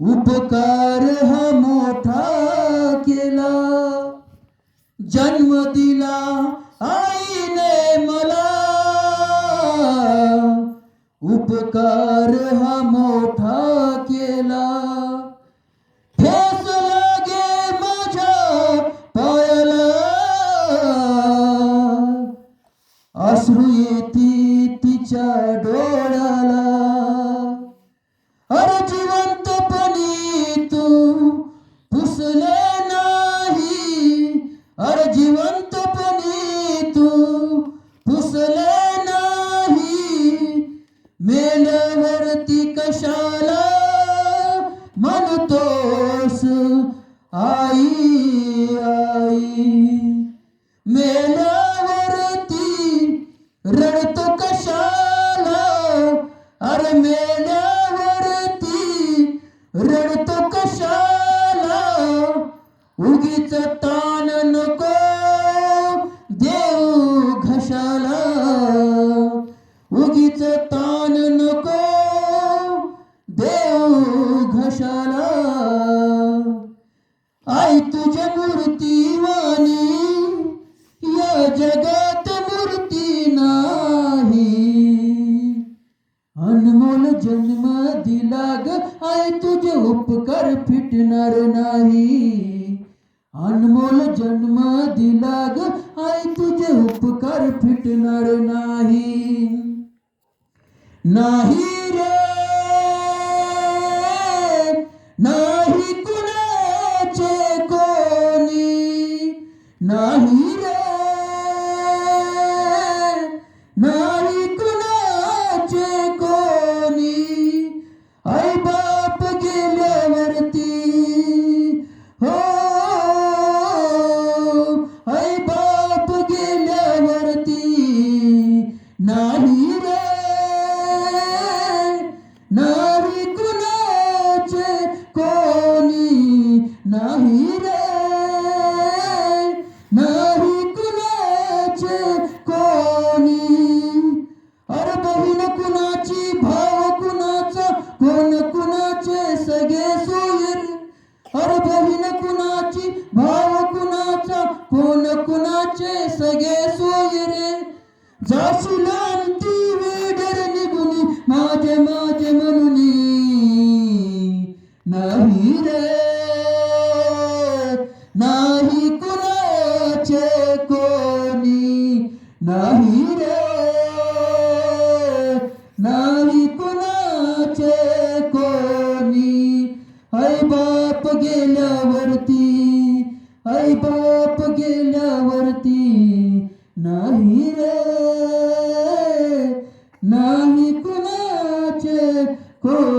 उपकार हा मोठा केला. जन्म दिला आईने मला. उपकार हा मोठा केला. ठेस लागे माझ्या पायाला. अश्रू येती तिच्या डोळ्याला. जिवंतपणी तू पुसले नाही. मेलवरती कशाला म्हणतोस आई आई? मेल्यावरती रडतो कशाला? अरे मेल्यावरती रडतो कशाला? उगीच देऊ घशाला आई तुझ्या मूर्तीवाणी या जगात मूर्ती नाही. अनमोल जन्म दिला ग आई तुझे उपकार फिटणार नाही. अनमोल जन्म दिला ग आई तुझे उपकार फिटणार नाही. नाही नाही रे नाही कुणाचे कोणी आई बाप गेल्यावरती हो आई बाप गेल्यावरती नाही रे नाही कुणाचे कोणी नाही रे नाही జాసులాంటి వేడరని గుని మాజ మాజ మనుని నాహి రే నాహి కునా చేకోని నాహి రే నాహి కునా చేకోని ఐ బాప్ గెలవర్తి ఐ బాప్ नाही कुणाचे कोणी